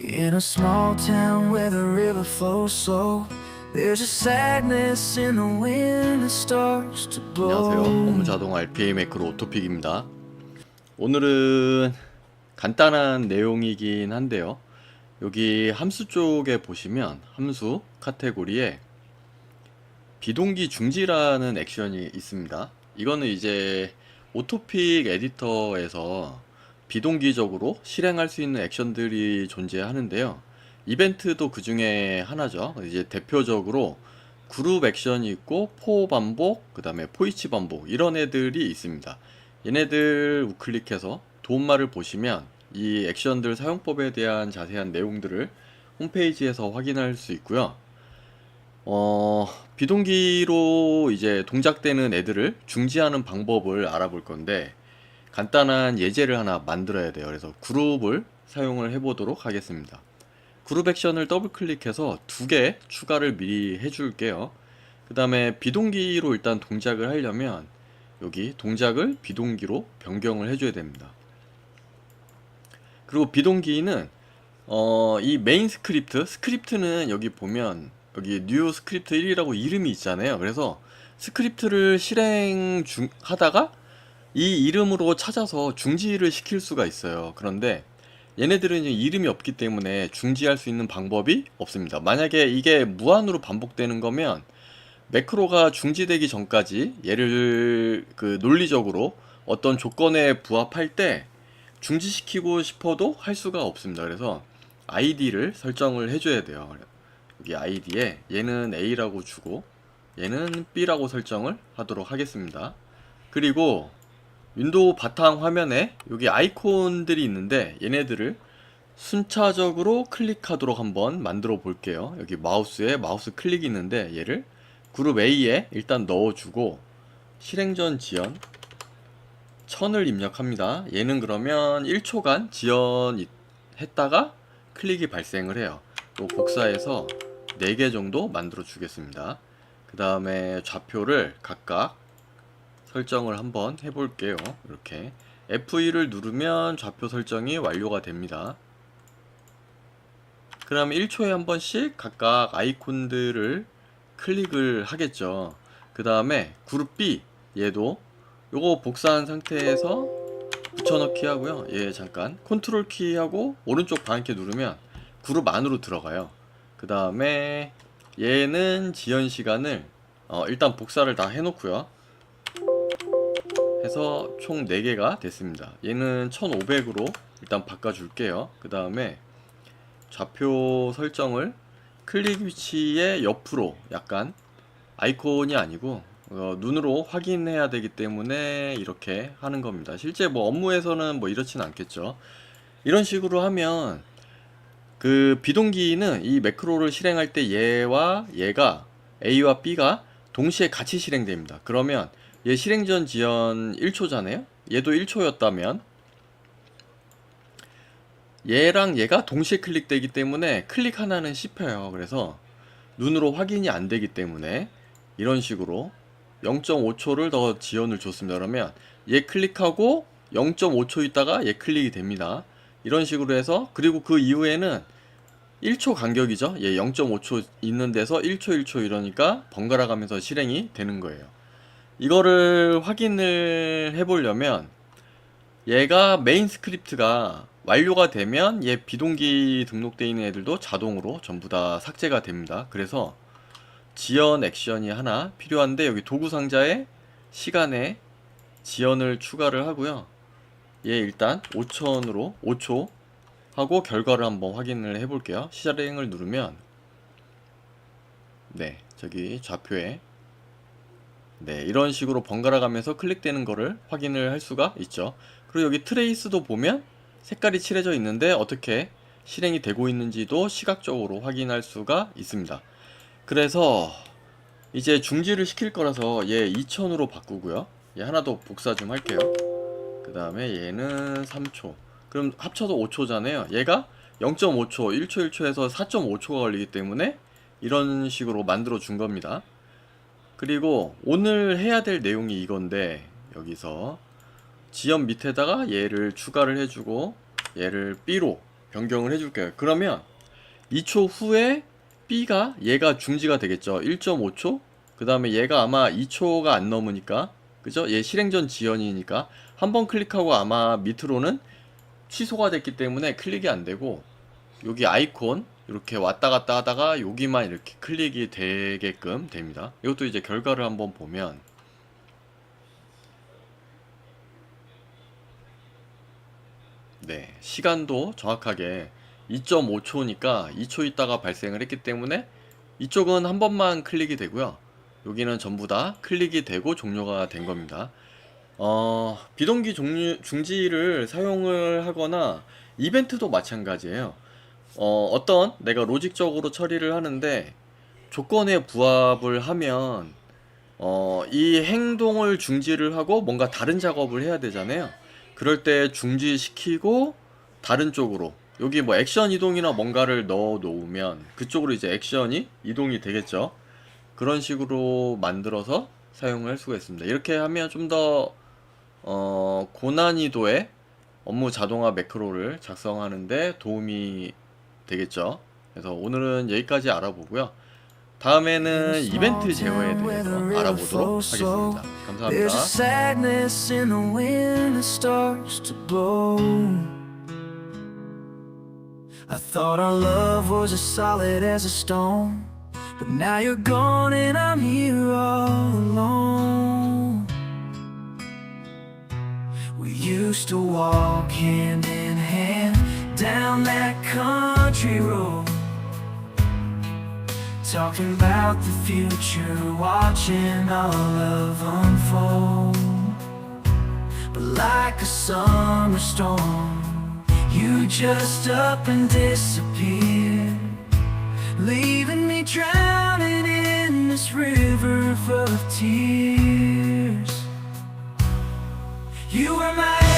In a small town where the river flows slow, there's a sadness in the wind that starts to 안녕하세요. blow. 업무자동 RPA 매크로 오토픽입니다. 오늘은 간단한 내용이긴 한데요. 여기 함수 쪽에 보시면 함수 카테고리에 비동기 중지라는 액션이 있습니다. 이거는 이제 오토픽 에디터에서 비동기적으로 실행할 수 있는 액션들이 존재하는데요. 이벤트도 그 중에 하나죠. 이제 대표적으로 그룹 액션이 있고 포 반복, 그 다음에 포이치 반복 이런 애들이 있습니다. 얘네들 우클릭해서 도움말을 보시면 이 액션들 사용법에 대한 자세한 내용들을 홈페이지에서 확인할 수 있고요. 어, 비동기로 이제 동작되는 애들을 중지하는 방법을 알아볼 건데 간단한 예제를 하나 만들어야 돼요. 그래서 그룹을 사용을 해보도록 하겠습니다. 그룹 액션을 더블 클릭해서 두 개 추가를 미리 해줄게요. 그 다음에 비동기로 일단 동작을 하려면 여기 동작을 비동기로 변경을 해줘야 됩니다. 그리고 비동기는 어, 이 메인 스크립트, 스크립트는 여기 보면 여기 뉴 스크립트 1이라고 이름이 있잖아요. 그래서 스크립트를 실행 중 하다가 이 이름으로 찾아서 중지를 시킬 수가 있어요. 그런데 얘네들은 이름이 없기 때문에 중지할 수 있는 방법이 없습니다. 만약에 이게 무한으로 반복되는 거면 매크로가 중지되기 전까지 얘를 그 논리적으로 어떤 조건에 부합할 때 중지시키고 싶어도 할 수가 없습니다. 그래서 id를 설정을 해줘야 돼요. 여기 id에 얘는 a라고 주고 얘는 b라고 설정을 하도록 하겠습니다. 그리고 윈도우 바탕 화면에 여기 아이콘들이 있는데 얘네들을 순차적으로 클릭하도록 한번 만들어 볼게요. 여기 마우스에 마우스 클릭이 있는데 얘를 그룹 A에 일단 넣어주고 실행전 지연 1000을 입력합니다. 얘는 그러면 1초간 지연 했다가 클릭이 발생을 해요. 또 복사해서 4개 정도 만들어 주겠습니다. 그 다음에 좌표를 각각 설정을 한번 해볼게요. 이렇게 F2를 누르면 좌표 설정이 완료가 됩니다. 그럼 1초에 한 번씩 각각 아이콘들을 클릭을 하겠죠. 그 다음에 그룹 B 얘도 요거 복사한 상태에서 붙여넣기 하고요. 얘 잠깐 컨트롤 키하고 오른쪽 방향키 누르면 그룹 안으로 들어가요. 그 다음에 얘는 지연 시간을 어, 일단 복사를 다 해놓고요. 해서 총 4개가 됐습니다. 얘는 1500으로 일단 바꿔줄게요. 그 다음에 좌표 설정을 클릭 위치의 옆으로 약간 아이콘이 아니고 어, 눈으로 확인해야 되기 때문에 이렇게 하는 겁니다. 실제 뭐 업무에서는 뭐 이렇진 않겠죠. 이런 식으로 하면 그 비동기는 이 매크로를 실행할 때 얘와 얘가 A와 B가 동시에 같이 실행됩니다. 그러면 얘 실행전 지연 1초잖아요? 얘도 1초였다면 얘랑 얘가 동시에 클릭되기 때문에 클릭 하나는 씹혀요. 그래서 눈으로 확인이 안 되기 때문에 이런 식으로 0.5초를 더 지연을 줬습니다. 그러면 얘 클릭하고 0.5초 있다가 얘 클릭이 됩니다. 이런 식으로 해서 그리고 그 이후에는 1초 간격이죠. 얘 0.5초 있는 데서 1초 1초 이러니까 번갈아 가면서 실행이 되는 거예요. 이거를 확인을 해보려면 얘가 메인 스크립트가 완료가 되면 얘 비동기 등록되어 있는 애들도 자동으로 전부 다 삭제가 됩니다. 그래서 지연 액션이 하나 필요한데 여기 도구 상자에 시간에 지연을 추가를 하고요. 얘 일단 5천으로 5초 하고 결과를 한번 확인을 해 볼게요. 실행을 누르면 네 저기 좌표에 네, 이런 식으로 번갈아 가면서 클릭되는 거를 확인을 할 수가 있죠. 그리고 여기 트레이스도 보면 색깔이 칠해져 있는데 어떻게 실행이 되고 있는지도 시각적으로 확인할 수가 있습니다. 그래서 이제 중지를 시킬 거라서 얘 2000으로 바꾸고요. 얘 하나 더 복사 좀 할게요. 그 다음에 얘는 3초. 그럼 합쳐도 5초잖아요. 얘가 0.5초, 1초, 1초에서 4.5초가 걸리기 때문에 이런 식으로 만들어 준 겁니다. 그리고 오늘 해야 될 내용이 이건데 여기서 지연 밑에다가 얘를 추가를 해주고 얘를 B로 변경을 해줄게요. 그러면 2초 후에 B가 얘가 중지가 되겠죠. 1.5초. 그 다음에 얘가 아마 2초가 안 넘으니까 그죠? 얘 실행전 지연이니까 한 번 클릭하고 아마 밑으로는 취소가 됐기 때문에 클릭이 안 되고 여기 아이콘 이렇게 왔다 갔다 하다가 여기만 이렇게 클릭이 되게끔 됩니다. 이것도 이제 결과를 한번 보면 네, 시간도 정확하게 2.5초니까 2초 있다가 발생을 했기 때문에 이쪽은 한 번만 클릭이 되고요. 여기는 전부 다 클릭이 되고 종료가 된 겁니다. 어, 비동기 종류, 중지를 사용을 하거나 이벤트도 마찬가지예요. 어, 어떤 내가 로직적으로 처리를 하는데 조건에 부합을 하면 어, 이 행동을 중지를 하고 뭔가 다른 작업을 해야 되잖아요. 그럴 때 중지시키고 다른 쪽으로 여기 뭐 액션 이동이나 뭔가를 넣어 놓으면 그쪽으로 이제 액션이 이동이 되겠죠. 그런 식으로 만들어서 사용할 수가 있습니다. 이렇게 하면 좀더 어, 고난이도의 업무 자동화 매크로를 작성하는데 도움이 되겠죠. 그래서 오늘은 여기까지 알아보고요. 다음에는 이벤트 제어에 대해서 알아보도록 하겠습니다. 감사합니다. I thought our love was as solid as a stone. But now you're gone and I'm here all alone. We used to walk hand in hand down that country road. Talking about the future, watching our love unfold. But like a summer storm, you just up and disappeared, leaving me drowning in this river of tears. You were my